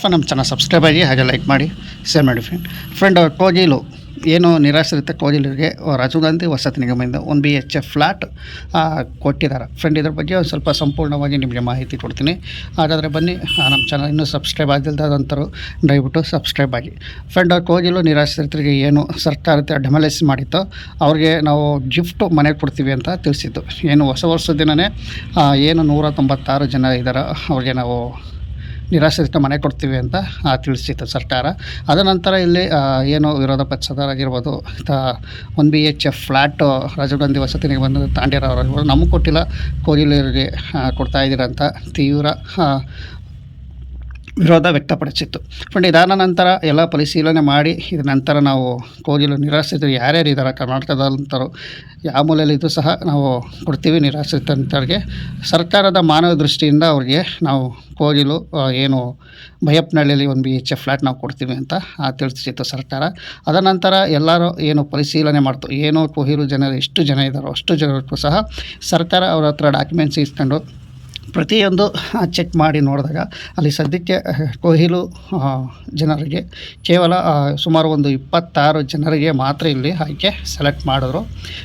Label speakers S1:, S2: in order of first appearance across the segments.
S1: Friend ನಮ್ಮ channel subscribe ಆಗಿ ಹಾಗೆ ಲೈಕ್ ಮಾಡಿ ಶೇರ್ ಮಾಡಿ ಫ್ರೆಂಡ್ ಫ್ರೆಂಡ್ ಕೋಗಿಲು ಏನು ನಿರಾಶ್ರಿತ ಕೋಗಿಲರಿಗೆ ರಾಜೀವ್ ಗಾಂಧಿ ವಸತಿ ನಿಗಮದಿಂದ ಒಂದು ಬಿ ಎಚ್ ಎಫ್ ಫ್ಲ್ಯಾಟ್ ಕೊಟ್ಟಿದ್ದಾರೆ. ಫ್ರೆಂಡ್ ಇದ್ರ ಬಗ್ಗೆ ಸ್ವಲ್ಪ ಸಂಪೂರ್ಣವಾಗಿ ನಿಮಗೆ ಮಾಹಿತಿ ಕೊಡ್ತೀನಿ. ಹಾಗಾದರೆ ಬನ್ನಿ ನಮ್ಮ ಚಾನಲ್ ಇನ್ನೂ ಸಬ್ಸ್ಕ್ರೈಬ್ ಆಗಿಲ್ಲದಂಥವ್ರು ದಯವಿಟ್ಟು ಸಬ್ಸ್ಕ್ರೈಬ್ ಆಗಿ. ಫ್ರೆಂಡ್ ಕೋಗಿಲು ನಿರಾಶ್ರಿತರಿಗೆ ಏನು ಸರ್ಕಾರ ಡೆಮಲೈಸ್ ಮಾಡಿತ್ತೋ, ಅವ್ರಿಗೆ ನಾವು ಗಿಫ್ಟ್ ಮನೆ ಕೊಡ್ತೀವಿ ಅಂತ ತಿಳಿಸಿದ್ದು. ಏನು ಹೊಸ ವರ್ಷದ ದಿನವೇ ಏನು ನೂರ ತೊಂಬತ್ತಾರು ಜನ ಇದ್ದಾರೆ ಅವ್ರಿಗೆ ನಾವು ನಿರಾಶ್ರಿತ ಮನೆ ಕೊಡ್ತೀವಿ ಅಂತ ತಿಳಿಸಿತ್ತು ಸರ್ಕಾರ. ಅದ ನಂತರ ಇಲ್ಲಿ ಏನು ವಿರೋಧ ಪಕ್ಷದವರಾಗಿರ್ಬೋದು ಒಂದು B H F flat Rajiv Gandhi ವಸತಿ ನಿಗಮ ತಾಂಡಿರೋರಾಗಿರ್ಬೋದು ನಮಗೆ ಕೊಟ್ಟಿಲ್ಲ ಕೋಗಿಲರಿಗೆ ಕೊಡ್ತಾ ಇದ್ದೀರಂತ ತೀವ್ರ ವಿರೋಧ ವ್ಯಕ್ತಪಡಿಸಿತ್ತು. ಫ್ರೆಂಡ್ ಇದಾದ ನಂತರ ಎಲ್ಲ ಪರಿಶೀಲನೆ ಮಾಡಿ, ಇದ ನಂತರ ನಾವು ಕೋಗಿಲು ನಿರಾಶ್ರಿತರು ಯಾರ್ಯಾರು ಇದ್ದಾರೆ ಕರ್ನಾಟಕದಂತರು ಯಾವ ಮೂಲೆಯಲ್ಲಿದ್ದು ಸಹ ನಾವು ಕೊಡ್ತೀವಿ ನಿರಾಶ್ರಿತರಿಗೆ ಸರ್ಕಾರದ ಮಾನವ ದೃಷ್ಟಿಯಿಂದ ಅವರಿಗೆ ನಾವು ಕೋಗಿಲು ಏನು ಭಯಪ್ನಹಳ್ಳಿಯಲ್ಲಿ ಒಂದು ಬಿ ಎಚ್ ಎ ಫ್ಲ್ಯಾಟ್ ನಾವು ಕೊಡ್ತೀವಿ ಅಂತ ತಿಳಿಸಿತ್ತು ಸರ್ಕಾರ. ಅದ ನಂತರ ಎಲ್ಲರೂ ಏನು ಪರಿಶೀಲನೆ ಮಾಡ್ತು. ಏನು ಕೋಹಿರು ಜನರು ಎಷ್ಟು ಜನ ಇದ್ದಾರೋ ಅಷ್ಟು ಜನರಿಗೂ ಸಹ ಸರ್ಕಾರ ಅವರ ಹತ್ರ ಡಾಕ್ಯುಮೆಂಟ್ಸ್ ಇಸ್ಕೊಂಡು ಪ್ರತಿಯೊಂದು ಚೆಕ್ ಮಾಡಿ ನೋಡಿದಾಗ ಅಲ್ಲಿ ಸದ್ಯಕ್ಕೆ ಕೊಹಿಲು ಜನರಿಗೆ ಕೇವಲ ಸುಮಾರು ಒಂದು ಇಪ್ಪತ್ತಾರು ಜನರಿಗೆ ಮಾತ್ರ ಇಲ್ಲಿ ಆಯ್ಕೆ ಸೆಲೆಕ್ಟ್ ಮಾಡಿದ್ರು.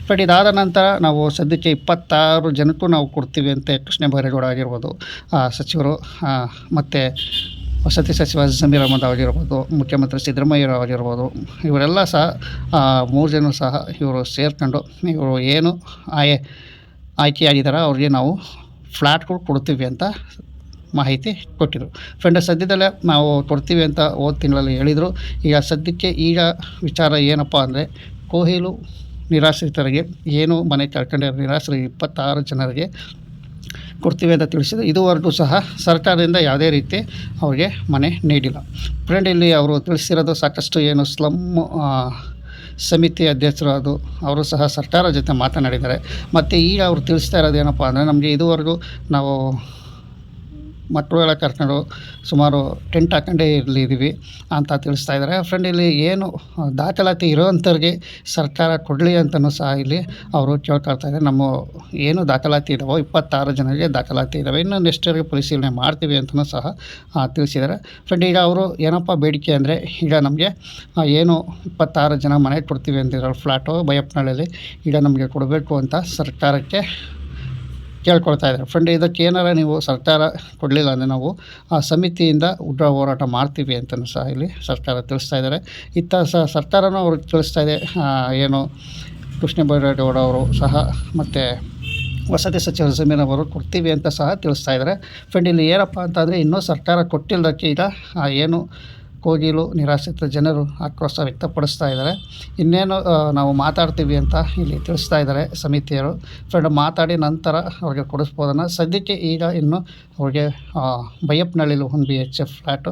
S1: ಬಟ್ ಇದಾದ ನಂತರ ನಾವು ಸದ್ಯಕ್ಕೆ ಇಪ್ಪತ್ತಾರು ಜನಕ್ಕೂ ನಾವು ಕೊಡ್ತೀವಿ ಅಂತ ಕೃಷ್ಣ ಬೈರೇಗೌಡ ಆಗಿರ್ಬೋದು ಸಚಿವರು ಮತ್ತು ವಸತಿ ಸಚಿವ ಜಮೀರ್ ಅಹಮದ್ ಆಗಿರ್ಬೋದು, ಮುಖ್ಯಮಂತ್ರಿ ಸಿದ್ದರಾಮಯ್ಯ ಆಗಿರ್ಬೋದು, ಇವರೆಲ್ಲ ಸಹ ಮೂರು ಜನ ಸಹ ಇವರು ಸೇರ್ಕೊಂಡು ಇವರು ಏನು ಆಯ್, ಆಯ್ಕೆಯಾಗಿದ್ದಾರೆ ಅವ್ರಿಗೆ ನಾವು ಫ್ಲ್ಯಾಟ್ಗಳು ಕೊಡ್ತೀವಿ ಅಂತ ಮಾಹಿತಿ ಕೊಟ್ಟಿದ್ರು. ಫ್ರೆಂಡ್ ಸದ್ಯದಲ್ಲೇ ನಾವು ಕೊಡ್ತೀವಿ ಅಂತ ಹೋದ ತಿಂಗಳಲ್ಲಿ ಹೇಳಿದರು. ಈಗ ಸದ್ಯಕ್ಕೆ ಈಗ ವಿಚಾರ ಏನಪ್ಪ ಅಂದರೆ, ಕೋಹಿಲು ನಿರಾಶ್ರಿತರಿಗೆ ಏನು ಮನೆ ಕಳ್ಕೊಂಡಿರೋ ನಿರಾಶ್ರಿ ಇಪ್ಪತ್ತಾರು ಜನರಿಗೆ ಕೊಡ್ತೀವಿ ಅಂತ ತಿಳಿಸಿದ್ರು. ಇದುವರೆಗೂ ಸಹ ಸರ್ಕಾರದಿಂದ ಯಾವುದೇ ರೀತಿ ಅವರಿಗೆ ಮನೆ ನೀಡಿಲ್ಲ. ಫ್ರೆಂಡ್ ಇಲ್ಲಿ ಅವರು ತಿಳಿಸಿರೋದು ಸಾಕಷ್ಟು ಏನು ಸ್ಲಮ್ ಸಮಿತಿ ಅಧ್ಯಕ್ಷರು ಅದು, ಅವರು ಸಹ ಸರ್ಕಾರ ಜೊತೆ ಮಾತನಾಡಿದ್ದಾರೆ. ಮತ್ತು ಈಗ ಅವರು ತಿಳಿಸ್ತಾ ಇರೋದು ಏನಪ್ಪ ಅಂದರೆ, ನಮಗೆ ಇದುವರೆಗೂ ನಾವು ಮಕ್ಕಳೆಲ್ಲ ಕರ್ಕೊಂಡು ಸುಮಾರು ಟೆಂಟ್ ಹಾಕೊಂಡೇ ಇರಲಿ ಇದ್ದೀವಿ ಅಂತ ತಿಳಿಸ್ತಾ ಇದ್ದಾರೆ. ಫ್ರೆಂಡ್ ಇಲ್ಲಿ ಏನು ದಾಖಲಾತಿ ಇರೋವಂಥವ್ರಿಗೆ ಸರ್ಕಾರ ಕೊಡಲಿ ಅಂತಲೂ ಸಹ ಇಲ್ಲಿ ಅವರು ಕೇಳ್ಕೊಳ್ತಾ ಇದ್ದಾರೆ. ನಮ್ಮ ಏನು ದಾಖಲಾತಿ ಇದಾವೋ ಇಪ್ಪತ್ತಾರು ಜನರಿಗೆ ದಾಖಲಾತಿ ಇದ್ದಾವೆ ಇನ್ನು ನೆಕ್ಸ್ಟರಿಗೆ ಪರಿಶೀಲನೆ ಮಾಡ್ತೀವಿ ಅಂತಲೂ ಸಹ ತಿಳಿಸಿದ್ದಾರೆ. ಫ್ರೆಂಡ್ ಈಗ ಅವರು ಏನಪ್ಪ ಬೇಡಿಕೆ ಅಂದರೆ ಈಗ ನಮಗೆ ಏನು ಇಪ್ಪತ್ತಾರು ಜನ ಮನೆ ಕೊಡ್ತೀವಿ ಅಂತಿದ್ರು ಫ್ಲ್ಯಾಟು ಬೈಯಪ್ಪನಹಳ್ಳಿಯಲ್ಲಿ, ಈಗ ನಮಗೆ ಕೊಡಬೇಕು ಅಂತ ಸರ್ಕಾರಕ್ಕೆ ಕೇಳ್ಕೊಳ್ತಾ ಇದ್ದಾರೆ. ಫ್ರೆಂಡ್ ಇದಕ್ಕೆ ಏನಾರ ನೀವು ಸರ್ಕಾರ ಕೊಡಲಿಲ್ಲ ಅಂದರೆ ನಾವು ಆ ಸಮಿತಿಯಿಂದ ಉಗ್ರ ಹೋರಾಟ ಮಾಡ್ತೀವಿ ಅಂತಲೂ ಸಹ ಇಲ್ಲಿ ಸರ್ಕಾರ ತಿಳಿಸ್ತಾ ಇದ್ದಾರೆ. ಇತ್ತ ಸಹ ಸರ್ಕಾರನೂ ಅವ್ರಿಗೆ ತಿಳಿಸ್ತಾ ಇದೆ. ಏನು ಕೃಷ್ಣ ಬೈರೇಗೌಡ ಅವರು ಸಹ ಮತ್ತು ವಸತಿ ಸಚಿವ ಜಮೀನ್ ಅವರು ಕೊಡ್ತೀವಿ ಅಂತ ಸಹ ತಿಳಿಸ್ತಾ ಇದ್ದಾರೆ. ಫ್ರೆಂಡ್ ಇಲ್ಲಿ ಏನಪ್ಪ ಅಂತಂದರೆ ಇನ್ನೂ ಸರ್ಕಾರ ಕೊಟ್ಟಿಲ್ಲದಕ್ಕೆ ಈಗ ಏನು ಕೋಗಿಲು ನಿರಾಶ್ರಿತ ಜನರು ಆಕ್ರೋಶ ವ್ಯಕ್ತಪಡಿಸ್ತಾ ಇದ್ದಾರೆ. ಇನ್ನೇನು ನಾವು ಮಾತಾಡ್ತೀವಿ ಅಂತ ಇಲ್ಲಿ ತಿಳಿಸ್ತಾ ಇದ್ದಾರೆ ಸಮಿತಿಯರು. ಫ್ರೆಂಡ್ ಮಾತಾಡಿ ನಂತರ ಅವ್ರಿಗೆ ಕೊಡಿಸ್ಬೋದನ್ನು. ಸದ್ಯಕ್ಕೆ ಈಗ ಇನ್ನು ಅವ್ರಿಗೆ ಬೈಯಪ್ಪನಹಳ್ಳಿಲಿ ಒಂದು B H F flat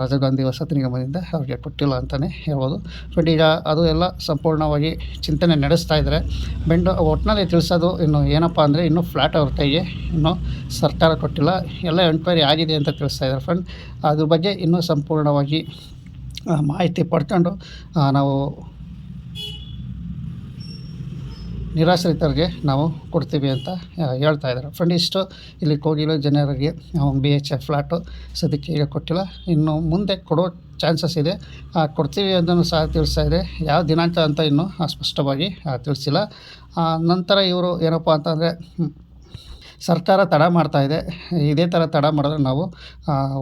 S1: Rajiv ವಸತಿ ನಿಗಮದಿಂದ ಅವ್ರಿಗೆ ಕೊಟ್ಟಿಲ್ಲ ಅಂತಲೇ ಹೇಳ್ಬೋದು. ಫ್ರೆಂಡ್ ಈಗ ಅದು ಎಲ್ಲ ಸಂಪೂರ್ಣವಾಗಿ ಚಿಂತನೆ ನಡೆಸ್ತಾ ಇದ್ದಾರೆ. ಬೆಂಡು ಒಟ್ಟಿನಲ್ಲಿ ತಿಳಿಸೋದು ಇನ್ನು ಏನಪ್ಪ ಅಂದರೆ ಇನ್ನೂ ಫ್ಲ್ಯಾಟ್ ಅವ್ರ ಕೈಗೆ ಇನ್ನೂ ಸರ್ಕಾರ ಕೊಟ್ಟಿಲ್ಲ. ಎಲ್ಲ ಎಂಕ್ವೈರಿ ಆಗಿದೆ ಅಂತ ತಿಳಿಸ್ತಾ ಇದ್ದಾರೆ. ಫ್ರೆಂಡ್ ಅದ್ರ ಬಗ್ಗೆ ಇನ್ನೂ ಸಂಪೂರ್ಣವಾಗಿ ಮಾಹಿತಿ ಪಡ್ಕೊಂಡು ನಾವು ನಿರಾಶ್ರಿತರಿಗೆ ನಾವು ಕೊಡ್ತೀವಿ ಅಂತ ಹೇಳ್ತಾ ಇದ್ದಾರೆ. ಫ್ರೆಂಡ್ ಇಷ್ಟು. ಇಲ್ಲಿ ಕೋಗಿಲು ಜನರಿಗೆ ಬಿ ಎಚ್ ಎಫ್ ಫ್ಲಾಟು ಸದ್ಯಕ್ಕೆ ಈಗ ಕೊಟ್ಟಿಲ್ಲ. ಇನ್ನು ಮುಂದೆ ಕೊಡೋ ಚಾನ್ಸಸ್ ಇದೆ. ಕೊಡ್ತೀವಿ ಅದನ್ನು ಸಹ ತಿಳಿಸ್ತಾ ಇದೆ. ಯಾವ ದಿನಾಂಕ ಅಂತ ಇನ್ನೂ ಸ್ಪಷ್ಟವಾಗಿ ತಿಳಿಸಿಲ್ಲ. ನಂತರ ಇವರು ಏನಪ್ಪ ಅಂತಂದರೆ ಸರ್ಕಾರ ತಡ ಮಾಡ್ತಾ ಇದೆ. ಇದೇ ಥರ ತಡ ಮಾಡಿದ್ರೆ ನಾವು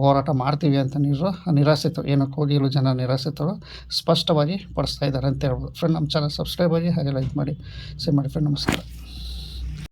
S1: ಹೋರಾಟ ಮಾಡ್ತೀವಿ ಅಂತ ನೀರು ನಿರಾಸೆತರು ಏನು ಕೋಗಿಲು ಜನ ನಿರಾಸಿತರು ಸ್ಪಷ್ಟವಾಗಿ ಪಡಿಸ್ತಾ ಇದ್ದಾರೆ ಅಂತ ಹೇಳ್ಬೋದು. ಫ್ರೆಂಡ್ ನಮ್ಮ ಚಾನಲ್ ಸಬ್ಸ್ಕ್ರೈಬ್ ಆಗಿ ಹಾಗೆ ಲೈಕ್ ಮಾಡಿ. ಶೇರ್ ಮಾಡಿ ಫ್ರೆಂಡ್ ನಮಸ್ಕಾರ.